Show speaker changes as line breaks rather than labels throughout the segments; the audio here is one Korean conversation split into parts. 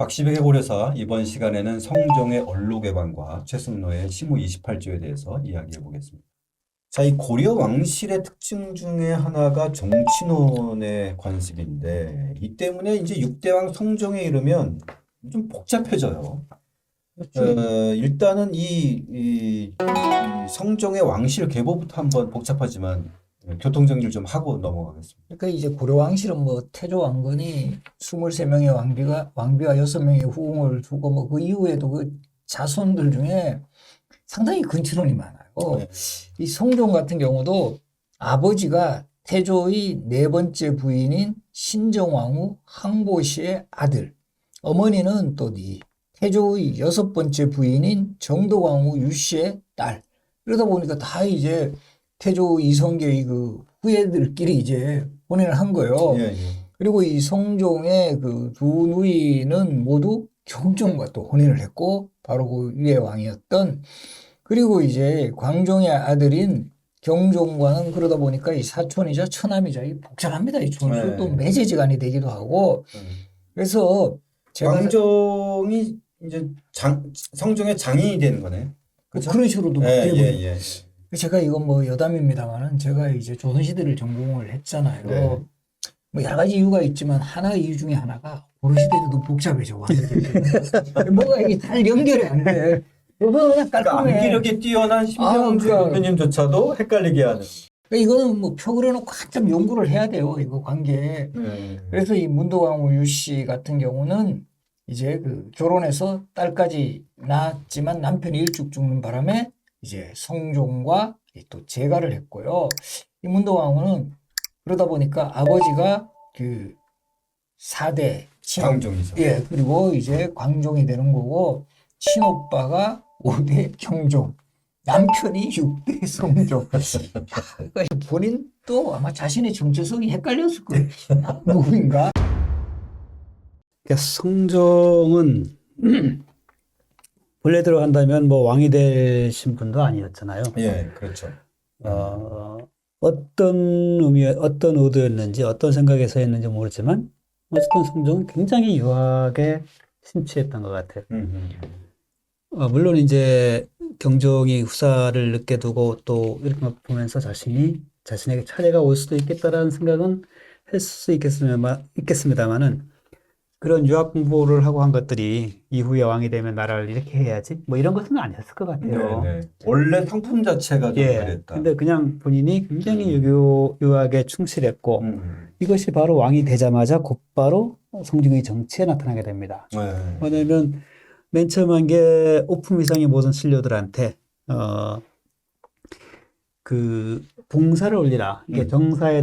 박시백의 고려사 이번 시간에는 성종의 언로개방과 최승로의 시무 28조에 대해서 이야기해 보겠습니다. 자, 이 고려 왕실의 특징 중에 하나가 정치론의 관습인데 이 때문에 이제 6대왕 성종에 이르면 좀 복잡해져요. 어, 일단은 이, 이, 이 성종의 왕실 계보부터 한번 복잡하지만 교통 정리를 좀 하고 넘어가겠습니다.
그러니까 이제 고려 왕실은 뭐 태조 왕건이 23명의 왕비가 왕비와 6명의 후궁을 두고 뭐 그 이후에도 그 자손들 중에 상당히 근친혼이 많아요.
네.
이 성종 같은 경우도 아버지가 태조의 네 번째 부인인 신정왕후 항보시의 아들, 어머니는 또 이 태조의 여섯 번째 부인인 정덕왕후 유씨의 딸. 그러다 보니까 다 이제 태조 이성계의 그 후예들끼리 이제 혼인을 한 거예요.
예, 예.
그리고 이 성종의 그 두 누이는 모두 경종과 또 혼인을 했고 바로 그 위의 왕이었던 그리고 이제 광종의 아들인 경종과는 그러다 보니까 이 사촌이자 처남이자 이 복잡합니다. 이 존수
네.
또 매제지간이 되기도 하고 그래서 제가
광종이 이제 장, 성종의 장인이 되는 거네.
뭐
그렇죠?
그런 식으로도
예, 예, 예.
제가 이건 뭐 여담입니다만은 제가 이제 조선시대를 전공을 했잖아요.
네.
뭐 여러 가지 이유가 있지만 하나 이유 중에 하나가 고려시대도 복잡해져. 뭐가 이게 잘 연결이 안 돼. 조선은 그냥
그러니까
깔끔해.
암기력이 뛰어난 심영주
아, 그러니까.
헷갈리게 하는.
그러니까 이거는 뭐 표 그려놓고 한참 연구를 해야 돼요. 이거 관계.
네.
그래서 이 문도광후 유씨 같은 경우는 이제 그 결혼해서 딸까지 낳았지만 남편이 일찍 죽는 바람에 이제 성종과 또 재가를 했고요. 이 문도광후는 그러다 보니까 아버지가 그 4대 친오,
광종이죠.
예, 그리고 이제 광종이 되는 거고 친오빠가 5대 경종, 남편이 6대 성종. 그러니까 본인도 아마 자신의 정체성이 헷갈렸을 거예요. 누구인가?
그러니까 성종은 본래대로 한다면 뭐 왕이 되신 분도 아니었잖아요.
예, 그렇죠.
어, 어떤 의미, 어떤 의도였는지, 어떤 생각에서 했는지 모르지만, 어쨌든 성종은 굉장히 유학에 심취했던 것 같아요.
음,
어, 물론 이제 경종이 후사를 늦게 두고 또 이렇게 막 보면서 자신이 자신에게 차례가 올 수도 있겠다라는 생각은 했을 수 있겠습니다만, 있겠습니다만은 그런 유학 공부를 하고 한 것들이 이후에 왕이 되면 나라를 이렇게 해야지 뭐 이런 것은 아니었을 것
네,
같아요.
네. 원래 성품 자체가 좀
예.
그랬다.
근데 그냥 본인이 굉장히 유교, 유학에 충실했고
음,
이것이 바로 왕이 되자마자 곧바로 성종의 정치에 나타나게 됩니다.
네.
왜냐면 맨 처음 한 게 오품 이상의 모든 신료들한테 어 그 봉사를 올리라. 이게
음.
정사에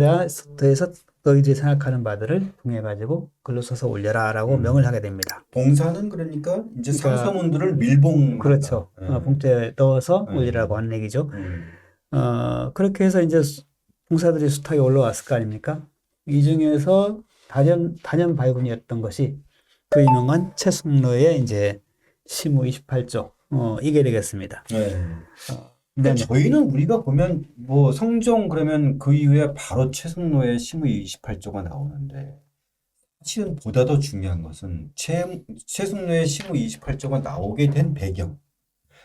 대해서 너희들이 생각하는 바들을 통해 가지고 글로 써서 올려라라고
음.
명을 하게 됩니다.
봉사는 그러니까 이제
그러니까-
상서문들을 밀봉.
그렇죠.
네.
어, 봉투에 넣어서
네.
올리라고 하는 얘기죠.
음,
어 그렇게 해서 이제 수- 봉사들이 수탁에 올라왔을 거 아닙니까? 이 중에서 단연 단연 발군이었던 것이 그 유명한 최승로의 이제 시무 28조 어 이게 되겠습니다.
네.
네.
근데 저희는 우리가 보면 뭐 성종 그러면 그 이후에 바로 최승로의 시무 28조가 나오는데 사실은 보다 더 중요한 것은 최, 최승로의 시무 28조가 나오게 된 배경.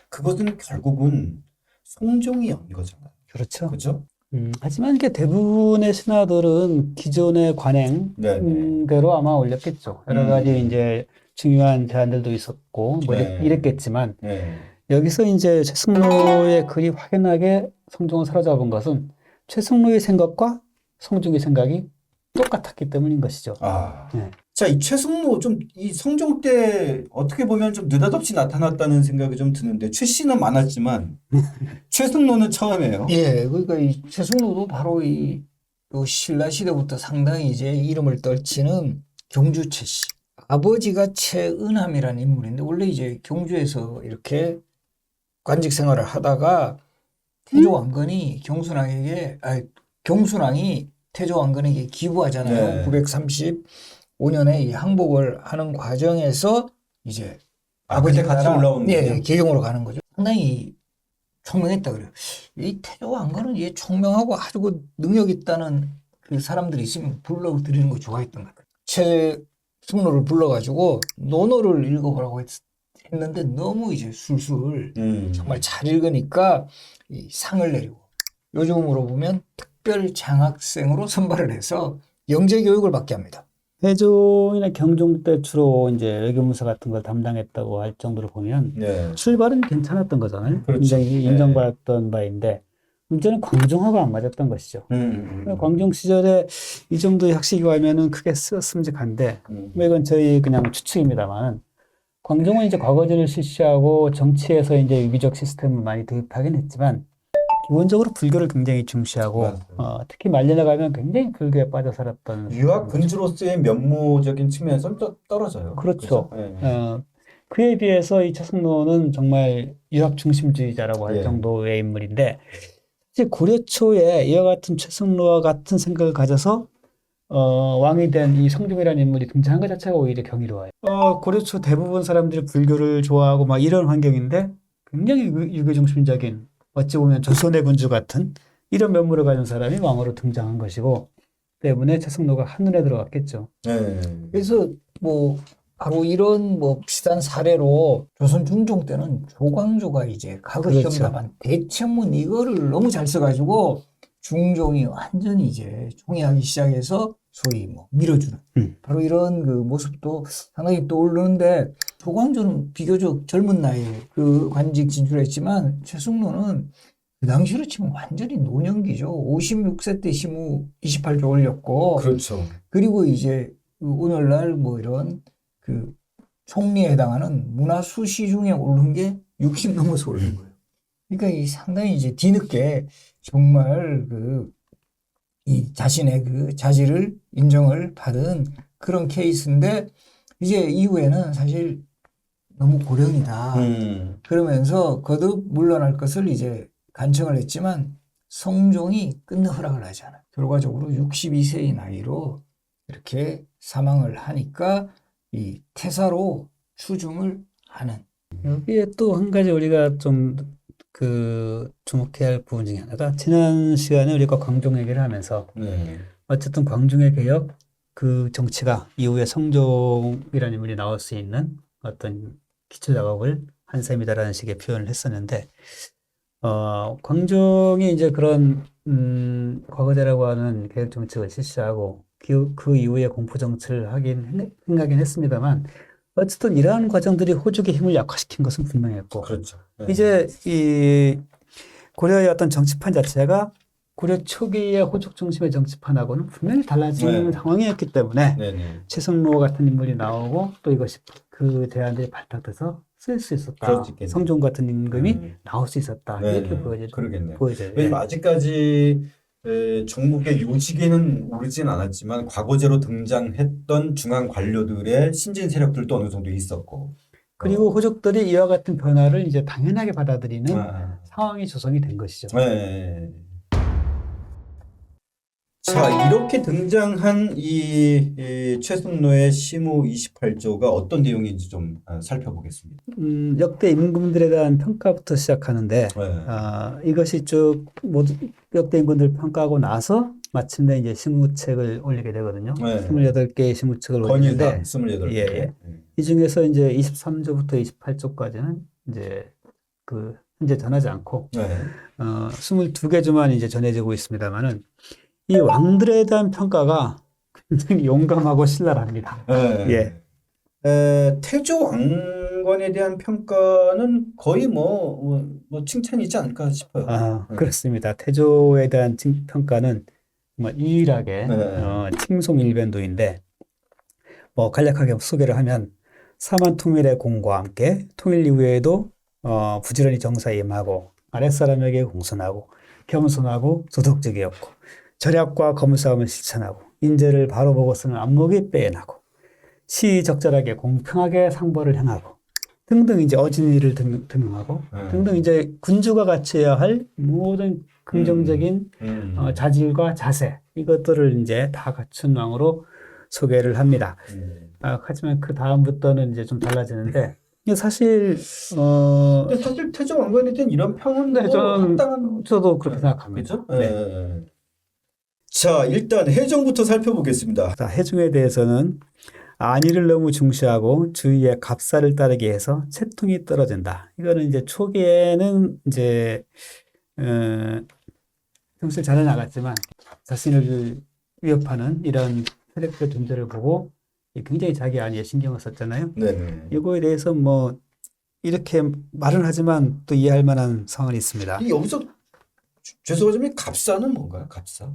그것은 결국은 송종이 연 거잖아요.
그렇죠.
그죠?
음, 하지만 이게 대부분의 신하들은 기존의 관행대로. 아마 올렸겠죠. 여러
음.
가지 이제 중요한 제안들도 있었고 뭐
네.
이랬, 겠지만
네.
여기서 이제 최승로의 글이 확연하게 성종을 사로잡은 것은 최승로의 생각과 성종의 생각이 똑같았기 때문인 것이죠.
아.
네.
자, 이 최승로 좀 이 성종 때 어떻게 보면 좀 느닷없이 나타났다는 생각이 좀 드는데 최 씨는 많았지만 최승로는 처음이에요.
예, 그러니까 이 최승로도 바로 이, 요 신라 시대부터 상당히 이제 이름을 떨치는 경주 최 씨. 아버지가 최은함이라는 인물인데 원래 이제 경주에서 이렇게 관직 생활을 하다가 태조 왕건이 경순왕에게 아 경순왕이 태조 왕건에게 기부하잖아요.
네.
935년에 이 항복을 하는 과정에서 이제
아, 그때 같이 올라오는
예,
거죠?
계경으로 가는 거죠. 상당히 총명했다 그래요. 이 태조 왕건은 얘 총명하고 아주 그 능력 있다는 그 사람들이 있으면 불러드리는 거 좋아했던 것 같아요. 최 승로를 불러가지고 논어를 읽어보라고 했, 는데 너무 이제 술술
음.
정말 잘 읽으니까 이 상을 내리고 요즘으로 보면 특별 장학생으로 선발을 해서 영재 교육을 받게 합니다.
태종이나 경종 때 주로 이제 외교문서 같은 걸 담당했다고 할 정도로 보면
네.
출발은 괜찮았던 거잖아요.
그렇죠.
굉장히
네.
인정받았던 바인데 문제는 광종하고 안 맞았던 것이죠.
음, 음,
광종 시절에 이 정도의 학식이 와면은 크게 쓰였음직한데
음.
뭐 이건 저희 그냥 추측입니다만 광종은 이제 과거제를 실시하고 정치에서 이제 유기적 시스템을 많이 도입하긴 했지만 기본적으로 불교를 굉장히 중시하고. 어, 특히 말년에 가면 굉장히 불교에 빠져 살았던
유학 군주로서의 면모적인 측면에서는 또 떨어져요.
그렇죠.
그죠? 예.
어, 그에 비해서 이 최승로는 정말 유학 중심주의자라고 할
예.
정도의 인물인데 사실 고려 초에 이와 같은 최승로와 같은 생각을 가져서 어, 왕이 된 이 성종이라는 인물이 등장한 것 자체가 오히려 경이로워요. 어, 고려 초 대부분 사람들이 불교를 좋아하고 막 이런 환경인데 굉장히 유- 유교 중심적인 어찌 보면 조선의 군주 같은 이런 면모를 가진 사람이 왕으로 등장한 것이고 때문에 최승로가 한눈에 들어갔겠죠.
예.
그래서 뭐 바로 이런 뭐 비슷한 사례로 조선 중종 때는 조광조가 이제 과거
그렇죠.
대천문 이거를 너무 잘 써가지고 중종이 완전히 이제 총애하기 시작해서 소위 뭐 밀어주는
음.
바로 이런 그 모습도 상당히 떠오르는데 조광조는 비교적 젊은 나이에 그 관직 진출했지만 최승로는 그 당시로 치면 완전히 노년기죠. 56세 때 시무 28조 올렸고
그렇죠.
그리고 이제 그 오늘날 뭐 이런 그 총리에 해당하는 문화 수시 중에 오른 게 60 넘어서 오른 거예요. 그러니까 이 상당히 이제 뒤늦게 정말 그 이 자신의 그 자질을 인정을 받은 그런 케이스인데 이제 이후에는 사실 너무 고령이다.
음.
그러면서 거듭 물러날 것을 이제 간청을 했지만 성종이 끝내 허락을 하지 않아요. 결과적으로 62세의 나이로 이렇게 사망을 하니까 이 태사로 추중을 하는
여기에 또 한 가지 우리가 좀 그 주목해야 할 부분 중에 하나가 지난 시간에 우리가 광종 얘기를 하면서
네.
어쨌든 광종의 개혁 그 정치가 이후에 성종이라는 인물이 나올 수 있는 어떤 기초 작업을 한 셈이다라는 식의 표현을 했었는데 어 광종이 이제 그런 음 과거제라고 하는 개혁 정책을 실시하고 그, 그 이후에 공포 정치를 하긴 행- 하긴 했습니다만 어쨌든 이러한 과정들이 호족의 힘을 약화시킨 것은 분명했고
그렇죠. 예.
이제 이 고려의 어떤 정치판 자체가 고려 초기의 호족 중심의 정치판하고는 분명히 달라지는
네.
상황이었기 때문에
네네.
최승로 같은 인물이 나오고 또 이것이 그 대안들이 발탁돼서 쓸 수 있었다. 성종 같은 임금이
음.
나올 수 있었다.
네,
이렇게
네.
보여져,
그러겠네요.
보여져요.
왜냐면 아직까지 에, 전국의 요직에는 오르진 않았지만 과거제로 등장했던 중앙 관료들의 신진 세력들도 어느 정도 있었고.
그리고
어.
호족들이 이와 같은 변화를 이제 당연하게 받아들이는
아,
상황이 조성이 된 것이죠.
네. 자, 이렇게 등장한 이, 이 최순로의 시무 28조가 어떤 내용인지 좀 아, 살펴보겠습니다.
음, 역대 임금들에 대한 평가부터 시작하는데
네.
아, 이것이 쭉 모두 역대 임금들 평가하고 나서 마침내 이제 시무책을 올리게 되거든요.
네.
28개의 시무책을 올리는데
건일상 28개.
예, 예. 이 중에서 이제 23조부터 28조까지는 이제 그 현재 전하지 않고
네.
어, 22개 조만 이제 전해지고 있습니다만은 이 왕들에 대한 평가가 굉장히 용감하고 신랄합니다.
네.
예.
에, 태조 왕건에 대한 평가는 거의 뭐, 뭐, 뭐 칭찬이지 않을까 싶어요.
아,
네.
그렇습니다. 태조에 대한 칭- 평가는 정말 유일하게
네.
어, 칭송일변도인데 뭐 간략하게 소개를 하면 사만 통일의 공과 함께 통일 이후에도 어, 부지런히 정사에 임하고 아랫사람에게 공손하고 겸손하고 도덕적이었고 절약과 거무싸움을 실천하고 인재를 바로 보고 쓰는 안목이 빼어나고 시적절하게 공평하게 상벌을 행하고 등등 이제 어진이를 등- 등용하고
네.
등등 이제 군주가 갖춰야 할 모든 긍정적인
음.
어, 자질과 자세 이것들을 이제 다 갖춘 왕으로 소개를 합니다.
음.
아, 하지만 그 다음부터는 이제 좀 달라지는데 사실 어,
사실 태조 왕건에 대한 이런 평은
네,
뭐
저는
합당한
저도 그렇게 생각합니다.
그죠?
네.
예. 자, 일단 해정부터 살펴보겠습니다.
자, 해중에 대해서는 안위를 너무 중시하고 주위의 갑사를 따르게 해서 채통이 떨어진다. 이거는 이제 초기에는 이제 어, 평소에 잘 나갔지만 자신을 위협하는 이런 세력의 존재를 보고 굉장히 자기 안위에 신경을 썼잖아요.
네네.
이거에 대해서 뭐 이렇게 말은 하지만 또 이해할 만한 상황이 있습니다.
이 여기서 주- 죄송하지만 갑사는 뭔가요? 갑사?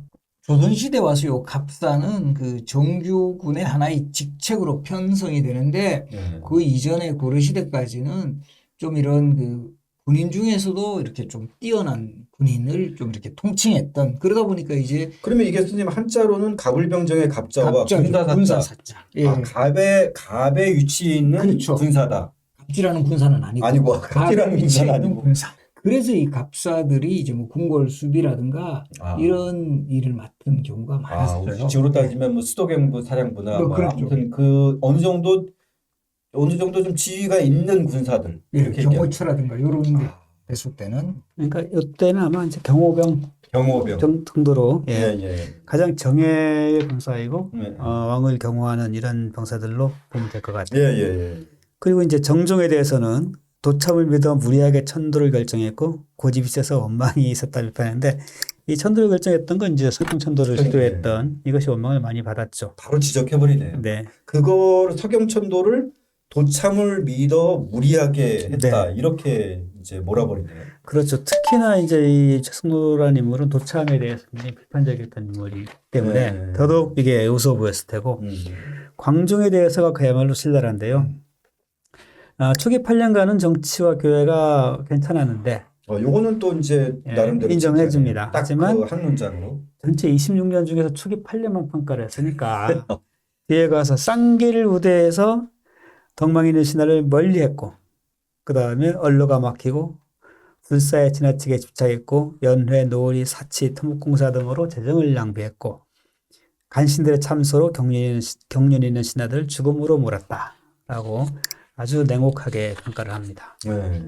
조선시대 와서 요 갑사는 그 정규군의 하나의 직책으로 편성이 되는데
네.
그 이전에 고려시대까지는 좀 이런 그 군인 중에서도 이렇게 좀 뛰어난 군인을 좀 이렇게 통칭했던 그러다 보니까 이제
그러면 이게 선생님 한자로는 가불병정의 갑자와. 군사사자.
군사사자. 예.
아, 갑의 갑의 위치에 있는
그렇죠.
군사다.
갑질하는 군사는 아니고
아니고
위치에
군사는 아니고.
군사. 그래서 이 갑사들이 이제 뭐 궁궐 수비라든가
아.
이런 일을 맡은 경우가
아,
많았어요.
우리 지구로 따지면 뭐 수도경부 사령부나
뭐
뭐
그렇죠.
아무튼 그 어느 정도 어느 정도 좀 지위가 있는 군사들
예,
이렇게
경호처라든가 이런 데
아,
됐을 때는
그러니까 이때는 아마 이제 경호병
경호병.
정- 정도로 예,
예, 예.
가장 정예의 병사이고
네.
어, 왕을 경호하는 이런 병사들로 보면 될것
예,
같아요.
예, 예.
그리고 이제 정종에 대해서는 도참을 믿어 무리하게 천도를 결정했고 고집이 세서 원망이 있었다 비판했는데 이 천도를 결정했던 건 이제 석경천도를
네.
시도했던 이것이 원망을 많이 받았죠.
바로 지적해 버리네요.
네.
그거를 서경천도를 도참을 믿어 무리하게 했다.
네.
이렇게 이제 몰아버리네요.
그렇죠. 특히나 이제 이 최승로라는 인물은 도참에 대해서 굉장히 비판적이었던 인물이기 때문에
네.
더더욱 이게 우스워 보였을 테고
음.
광종에 대해서가 그야말로 신랄한데요. 아, 초기 8년간은 정치와 교회가 괜찮았는데
어, 요거는 또 이제
예,
나름대로
인정해. 줍니다.
딱
하지만
그한 문장으로.
전체 26년 중에서 초기 8년만 평가를 했으니까 뒤에 가서 쌍기를 우대해서 덕망이는 신화를 멀리했고 그 다음에 언로가 막히고 불사에 지나치게 집착했고 연회, 노을이, 사치, 토목공사 등으로 재정을 낭비했고 간신들의 참소로 경륜, 경륜 있는 신하들을 죽음으로 몰았다라고 아주 냉혹하게 평가를 합니다.
네.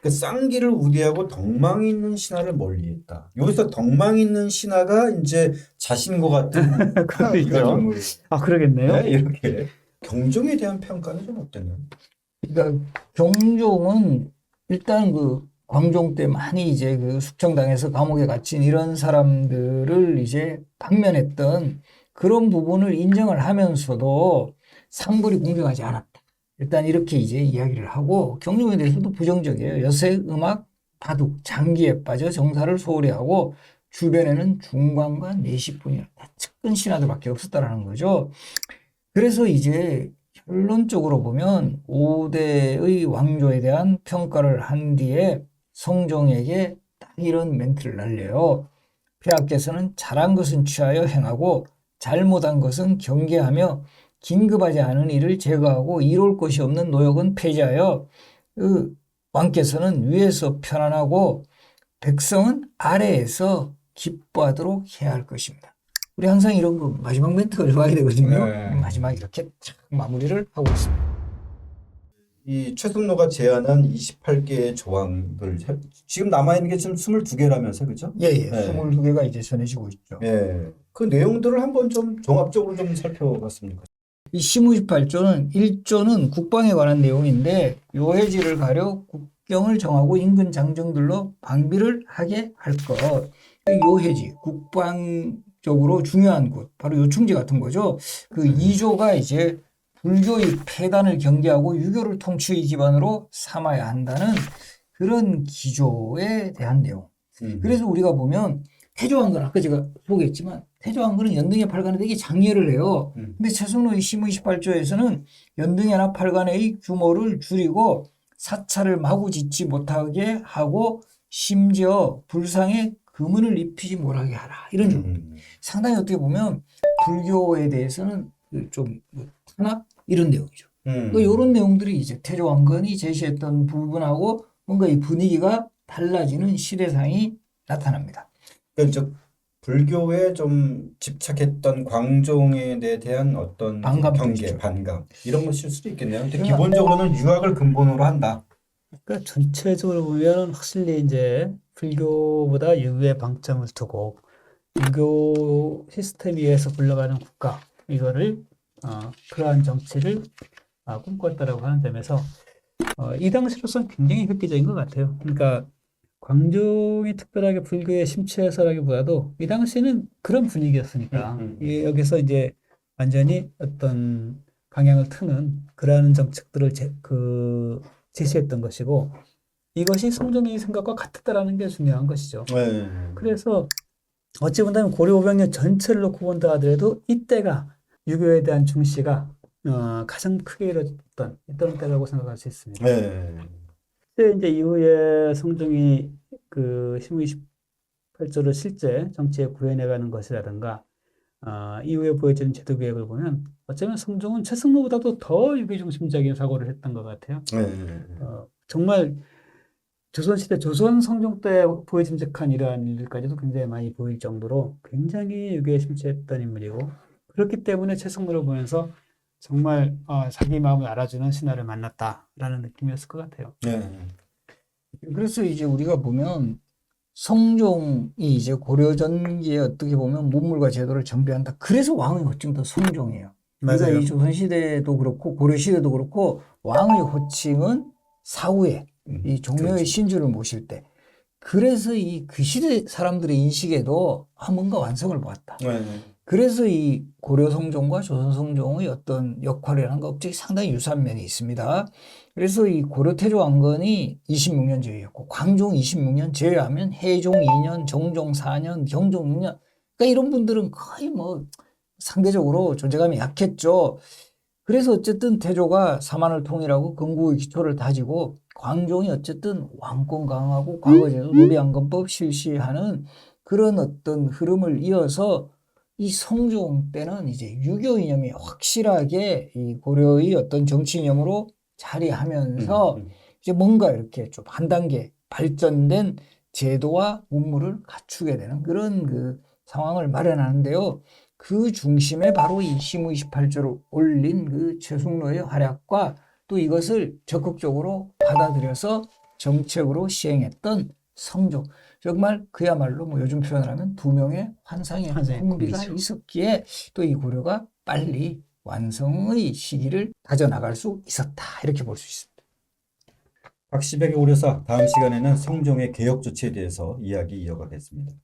그 쌍기를 우대하고 덕망 있는 신하를 멀리했다. 여기서 덕망 있는 신하가 이제 자신과 같은
그러죠. 아 그러겠네요.
네, 이렇게 경종에 대한 평가는 좀 어땠나요?
그러니까 경종은 일단 그 광종 때 많이 이제 그 숙청당해서 감옥에 갇힌 이런 사람들을 이제 방면했던 그런 부분을 인정을 하면서도 상벌이 공정하지 않았다. 일단 이렇게 이제 이야기를 하고 경종에 대해서도 부정적이에요. 여세, 음악, 바둑, 장기에 빠져 정사를 소홀히 하고 주변에는 중관과 내시뿐이라 다 측근 신하들밖에 없었다라는 거죠. 그래서 이제 결론적으로 보면 5대의 왕조에 대한 평가를 한 뒤에 성종에게 딱 이런 멘트를 날려요. 폐하께서는 잘한 것은 취하여 행하고 잘못한 것은 경계하며 긴급하지 않은 일을 제거하고 이룰 것이 없는 노역은 폐지하여 그 왕께서는 위에서 편안하고 백성은 아래에서 기뻐하도록 해야 할 것입니다. 우리 항상 이런 거 마지막 멘트가 읽어야 되거든요.
네.
마지막 이렇게 쫙 마무리를 하고 있습니다.
이 최승로가 제안한 28개의 조항들 지금 남아 있는 게 지금 22개라면서 그죠?
예, 예.
네.
22개가 이제 전해지고 있죠.
예. 그 내용들을 한번 좀 종합적으로 좀 살펴봤습니까?
이 시무십팔조는 1조는 국방에 관한 내용인데 요해지를 가려 국경을 정하고 인근 장정들로 방비를 하게 할 것. 이 요해지 국방적으로 중요한 곳 바로 요충지 같은 거죠. 그 2조가 이제 불교의 폐단을 경계하고 유교를 통치의 기반으로 삼아야 한다는 그런 기조에 대한 내용.
음.
그래서 우리가 보면 태조왕건 아까 제가 소개했지만 태조왕건은 연등의 팔관에 되게 장려를 해요.
음.
근데 최승로의 시무 28조에서는 연등해나 팔관의 규모를 줄이고 사찰을 마구 짓지 못하게 하고 심지어 불상에 금은을 입히지 못하게 하라 이런 조
음.
상당히 어떻게 보면 불교에 대해서는 그좀뭐 탄압 이런 내용이죠.
음.
그 이런 내용들이 이제 태조 왕건이 제시했던 부분하고 뭔가 이 분위기가 달라지는 시대상이 나타납니다.
그러니까 이제 불교에 좀 집착했던 광종에 대한 어떤
반감도
경계,
있죠.
반감 이런 것일 수도 있겠네요. 근데
그러니까-
기본적으로는 유학을 근본으로 한다.
그러니까 전체적으로 보면 확실히 이제 불교보다 유교에 방점을 두고 유교 시스템 위에서 굴러가는 국가 이거를 어, 그러한 정치를 아, 꿈꿨다라고 하는 점에서 어, 이 당시로서는 굉장히 획기적인 것 같아요. 그러니까 광종이 특별하게 불교에 심취해서라기보다도 이 당시에는 그런 분위기였으니까
음, 음, 음.
이- 여기서 이제 완전히 어떤 방향을 트는 그러한 정책들을 제, 그 제시했던 것이고 이것이 성종의 생각과 같았다라는 게 중요한 것이죠.
네.
그래서 어찌 본다면 고려 500년 전체를 놓고 본다 하더라도 이때가 유교에 대한 중시가 어, 가장 크게 이루어졌던 이런 때라고 생각할 수 있습니다.
네.
그때 이제 이후에 성종이 그 신무 28조를 실제 정치에 구현해가는 것이라든가 어, 이후에 보여지는 제도 계획을 보면 어쩌면 성종은 최승로보다도 더 유교 중심적인 사고를 했던 것 같아요.
네.
어, 정말 조선시대 조선 성종 때 보여짐직한 이러한 일들까지도 굉장히 많이 보일 정도로 굉장히 유교에 심취했던 인물이고 그렇기 때문에 최승로를 보면서 정말 어, 자기 마음을 알아주는 신하를 만났다라는 느낌이었을 것 같아요.
네.
그래서 이제 우리가 보면 성종이 이제 고려 전기에 어떻게 보면 문물과 제도를 정비한다. 그래서 왕의 호칭도 성종이에요. 그러니까
맞아요.
이 조선 시대도 그렇고 고려 시대도 그렇고 왕의 호칭은 사후에
음,
이 종묘의
그렇죠.
신주를 모실 때 그래서 이 그 시대 사람들의 인식에도 아 뭔가 완성을 보았다.
네.
그래서 이 고려 성종과 조선 성종의 어떤 역할이라는 거 업적이 상당히 유사한 면이 있습니다. 그래서 이 고려 태조 왕건이 26년 제위였고 광종 26년 제위하면 해종 2년, 정종 4년, 경종 6년. 그러니까 이런 분들은 거의 뭐 상대적으로 존재감이 약했죠. 그래서 어쨌든 태조가 사만을 통일하고 건국의 기초를 다지고 광종이 어쨌든 왕권 강화하고 과거 제도 노비안건법 실시하는 그런 어떤 흐름을 이어서 이 성종 때는 이제 유교 이념이 확실하게 이 고려의 어떤 정치 이념으로 자리하면서
음, 음.
이제 뭔가 이렇게 좀 한 단계 발전된 제도와 문물을 갖추게 되는 그런 그 상황을 마련하는데요. 그 중심에 바로 이 시무 28조를 올린 그 최숙로의 활약과 또 이것을 적극적으로 받아들여서 정책으로 시행했던 성종. 정말 그야말로 뭐 요즘 표현을 하면 두 명의 환상의
궁비죠.
있었기에 또 이 고려가 빨리 완성의 시기를 다져나갈 수 있었다. 이렇게 볼 수 있습니다.
박시백의 오려사 다음 시간에는 성종의 개혁 조치에 대해서 이야기 이어가겠습니다.